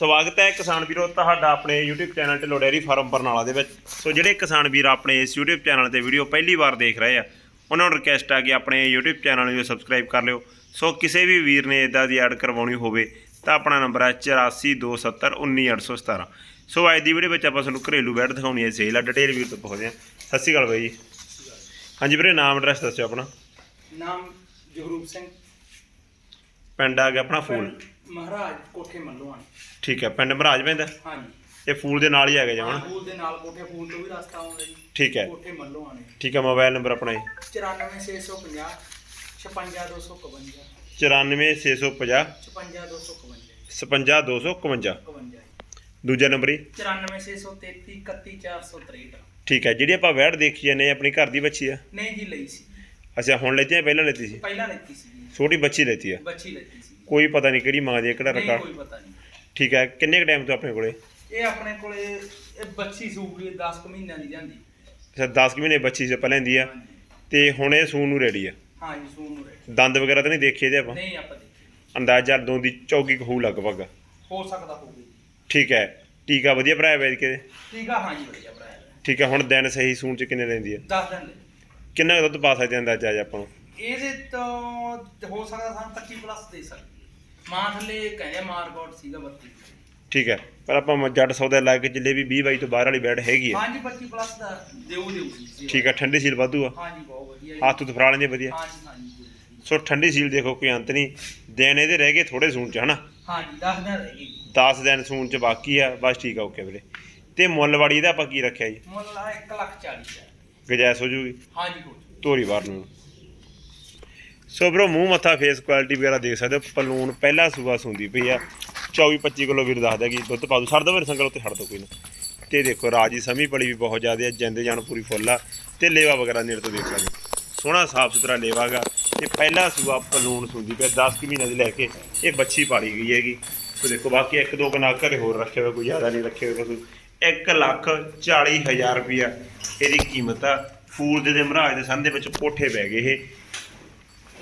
ਸਵਾਗਤ ਹੈ ਕਿਸਾਨ ਵੀਰੋ ਤੁਹਾਡਾ ਆਪਣੇ YouTube channel Dhillon dairy farm Barnala ਦੇ ਵਿੱਚ। ਸੋ ਜਿਹੜੇ ਕਿਸਾਨ ਵੀਰ ਆਪਣੇ ਇਸ YouTube ਚੈਨਲ ਤੇ ਵੀਡੀਓ ਪਹਿਲੀ ਵਾਰ ਦੇਖ ਰਹੇ ਆ ਉਹਨਾਂ ਨੂੰ ਰਿਕਵੈਸਟ ਆ ਕਿ ਆਪਣੇ YouTube ਚੈਨਲ ਨੂੰ ਸਬਸਕ੍ਰਾਈਬ ਕਰ ਲਿਓ। ਸੋ ਕਿਸੇ ਵੀ ਵੀਰ ਨੇ ਇਦਾਂ ਦੀ ਐਡ ਕਰਵਾਉਣੀ ਹੋਵੇ ਤਾਂ ਆਪਣਾ ਨੰਬਰ ਹੈ 8427191817 ਸੋ ਅੱਜ ਦੀ ਵੀਡੀਓ ਵਿੱਚ ਆਪਾਂ ਤੁਹਾਨੂੰ ਘਰੇਲੂ ਬੈਡ ਦਿਖਾਉਣੀ ਹੈ ਸੇਲ ਆ ਡਿਟੇਲ ਵੀਰ ਤੋਂ ਪੁੱਛਦੇ ਹਾਂ। ਸਤਿ ਸ਼੍ਰੀ ਅਕਾਲ ਬਾਈ ਜੀ। ਹਾਂਜੀ ਵੀਰੇ ਨਾਮ ਐਡਰੈਸ ਦੱਸਿਓ ਆਪਣਾ। ਨਾਮ ਜਗਰੂਪ ਸਿੰਘ। ਪਿੰਡ ਆ ਗਿਆ ਆਪਣਾ ਫੂਲ। ਮਹਾਰਾਜ ਕੋਠੇ ਮੱਲੋਆਣ ਠੀਕ ਹੈ ਪਿੰਡ ਮਹਾਰਾਜ ਪੈਂਦਾ? ਹਾਂਜੀ। ਇਹ ਫੂਲ ਦੇ ਨਾਲ ਹੀ ਹੈਗਾ ਜਮਣ ਫੂਲ ਦੇ ਨਾਲ ਕੋਠੇ ਫੂਲ ਤੋਂ ਵੀ ਰਸਤਾ ਆਉਂਦਾ ਜੀ। ਠੀਕ ਹੈ। ਕੋਠੇ ਮੱਲੋਆਣ ਠੀਕ ਹੈ ਮੋਬਾਈਲ ਨੰਬਰ ਆਪਣਾ ਜੀ। 94650 56251 94650 56251 55251 51 ਦੂਜਾ ਨੰਬਰ ਹੀ 94633 31463 ਠੀਕ ਹੈ ਜਿਹੜੀ ਆਪਾਂ ਵੈੜ ਦੇਖੀ ਜਾਂਦੇ ਆਪਣੀ ਘਰ ਦੀ ਬੱਚੀ ਆ। ਨਹੀਂ ਜੀ ਲਈ ਸੀ। ਅੱਛਾ ਹੁਣ ਲੈਤੀ ਹੈ ਪਹਿਲਾਂ ਲੈਤੀ ਸੀ? ਪਹਿਲਾਂ ਲੈਤੀ ਸੀ ਜੀ। ਛੋਟੀ ਬੱਚੀ ਲੈਤੀ ਆ। ਬੱਚੀ ਲੈਤੀ ਸੀ। ਕੋਈ ਪਤਾ ਨਹੀਂ ਕਿਹੜੀ ਮਾਂ ਦੀ ਹੈ ਕਿਹੜਾ ਨਹੀਂ ਰਿਕਾਰਡ ਕੋਈ ਪਤਾ ਨਹੀਂ। ਠੀਕ ਹੈ ਕਿੰਨੇ ਕ ਟਾਈਮ ਤੋਂ ਆਪਣੇ ਕੋਲੇ? ਇਹ ਆਪਣੇ ਕੋਲੇ ਇਹ ਬੱਚੀ ਸੂਗੀ 10 ਕੁ ਮਹੀਨਿਆਂ ਦੀ ਜਾਂਦੀ ਅੱਛਾ 10 ਕੁ ਮਹੀਨੇ ਬੱਚੀ ਸੇ ਪਹਿਲਾਂ ਲੈਂਦੀ ਆ। ਤੇ ਹੁਣ ਇਹ ਸੂਣ ਨੂੰ ਰੈਡੀ ਆ। ਹਾਂ ਜੀ ਸੂਨ ਨੂੰ ਰਹਿ ਦੰਦ ਵਗੈਰਾ ਤਾਂ ਨਹੀਂ ਦੇਖੇ ਇਹਦੇ ਆਪਾਂ? ਨਹੀਂ ਆਪਾਂ ਦੇਖੀ ਅੰਦਾਜ਼ਾ ਦੋ ਦੀ ਚੌਕੀ ਕੁ ਹੋਊ ਲਗਭਗ। ਹੋ ਸਕਦਾ ਹੋਵੇ ਠੀਕ ਹੈ ਟੀਕਾ ਵਧੀਆ ਭਰਾਇਆ ਵੇਚ ਕੇ ਠੀਕ ਆ ਹਾਂ ਜੀ ਵਧੀਆ ਭਰਾ ਠੀਕ ਹੈ ਹੁਣ ਦਿਨ ਸਹੀ ਸੂਣ ਚ ਕਿੰਨੇ ਲੈਂਦੀ ਆ? 10 ਦਿਨ ਕਿੰਨਾ ਕੁ ਦੁੱਧ ਪਾ ਸਕਦੇ ਆ ਅੰਦਾਜ਼ਾ ਅੱਜ ਆਪਾਂ ਨੂੰ? ਇਹਦੇ ਤੋਂ ਹੋ ਸਕਦਾ ਸਾਨੂੰ 25 ਪਲੱਸ ਦੇ ਸਕਦੀ। ਮਾਂ ਥੱਲੇ ਕਹਿੰਦੇ ਸੀਗਾ 32 ਠੀਕ ਹੈ ਪਰ ਆਪਾਂ ਮ- ਜੱਟ ਸੌਦਾ ਲਾ ਕੇ ਚੱਲੇ ਵੀ 20 22 ਤੋਂ ਬਾਹਰ ਵਾਲੀ ਬੈਡ ਹੈਗੀ ਆ। ਹਾਂਜੀ 25 ਪਲੱਸ ਦਾ ਦੇਉ ਸੀ ਠੀਕ ਹੈ ਠੰਡੀ ਸੀਲ ਵਾਧੂ ਆ। ਹਾਂਜੀ ਬਹੁਤ ਵਧੀਆ ਜੀ। ਹੱਥ ਤੋਂ ਫਰਾ ਲੈਂਦੇ ਵਧੀਆ। ਹਾਂਜੀ ਹਾਂਜੀ ਸੋ ਠੰਡੀ ਸੀਲ ਦੇਖੋ ਕੋਈ ਅੰਤ ਨਹੀਂ। ਦਿਨ ਇਹਦੇ ਰਹਿ ਗਏ ਥੋੜੇ ਸੂਣ ਚ ਹਨਾ? ਹਾਂਜੀ 10 ਦਿਨ ਰਹਿ ਗਏ 10 ਦਿਨ ਸੂਣ ਚ ਬਾਕੀ ਆ ਬਸ ਠੀਕ ਆ ਓਕੇ ਵੀਰੇ। ਤੇ ਮੁੱਲ ਵਾੜੀ ਇਹਦਾ ਆਪਾਂ ਕੀ ਰੱਖਿਆ ਜੀ? ਮੁੱਲ ਆ 1 ਲੱਖ 40 ਹਜ਼ਾਰ। ਗਜੈਸ ਹੋ ਜੂਗੀ? ਹਾਂਜੀ ਹੋ ਜੂ। ਧੋਰੀ ਵਾਰ ਨੂੰ। ਸੋ ਬਰੋ ਮੂੰਹ ਮੱਥਾ ਫੇਸ ਕੁਆਲਿਟੀ ਵਗੈਰਾ ਦੇਖ ਸਕਦੇ ਹੋ। ਪਲੂਨ ਪਹਿਲਾ ਸੂਆ ਸੁੰਦੀ ਪਈ ਆ। 24 25 ਕਿਲੋ ਵੀਰ ਦੱਸਦਾ ਕਿ ਦੁੱਧ ਪਾ ਦੋ। ਛੱਡ ਦੋ ਫਿਰ ਸੰਗਲ ਉੱਤੇ ਛੱਡ ਦੋ ਕੋਈ ਨਾ। ਤੇ ਦੇਖੋ, ਰਾਜੀ ਸਮੀ ਪਲੀ ਵੀ ਬਹੁਤ ਜ਼ਿਆਦਾ ਆ, ਜਿੰਦ ਜਾਨ ਪੂਰੀ ਫੁੱਲ ਆ। ਤੇ ਲੇਵਾ ਵਗੈਰਾ ਨੇੜੇ ਤੋਂ ਦੇਖ ਸਕਦੇ ਹੋ। ਸੋਹਣਾ, ਸਾਫ਼ ਸੁਥਰਾ ਲੇਵਾ ਗਾ। ਤੇ ਪਹਿਲਾ ਸੂਆ ਪਲੂਨ ਸੁੰਦੀ ਪਿਆ। 10 ਕੁ ਮਹੀਨੇ ਦੀ ਲੈ ਕੇ ਇਹ ਬੱਚੀ ਪਾਲੀ ਗਈ ਹੈਗੀ। ਸੋ ਦੇਖੋ, ਬਾਕੀ ਇੱਕ ਦੋ ਕਨਾ ਘਰੇ ਹੋਰ ਰੱਖੇ ਹੋਏ, ਕੋਈ ਜ਼ਿਆਦਾ ਨਹੀਂ ਰੱਖੇ ਹੋਏ ਕੋਈ 1 ਲੱਖ 40 ਹਜ਼ਾਰ ਰੁਪਿਆ ਇਹਦੀ ਕੀਮਤ ਆ। ਫੂਲ ਦੇ ਦੇ ਮਹਾਰਾਜ ਦੇ ਸੰਨ ਦੇ ਵਿੱਚ ਕੋਠੇ ਪੈ ਗਏ ਇਹ।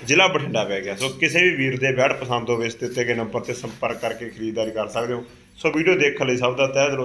ਜ਼ਿਲ੍ਹਾ ਬਠਿੰਡਾ ਪੈ ਗਿਆ। ਸੋ ਕਿਸੇ ਵੀ ਵੀਰ ਦੇ ਬੈੜ ਪਸੰਦ ਹੋਵੇ, ਇਸ ਦੇ ਉੱਤੇ ਕੇ ਨੰਬਰ ਤੇ ਸੰਪਰਕ ਕਰਕੇ ਖਰੀਦਦਾਰੀ ਕਰ ਸਕਦੇ ਹੋ। ਸੋ ਵੀਡੀਓ ਦੇਖਣ ਲਈ ਸਭ ਦਾ ਤਹਿ ਦਿਲੋਂ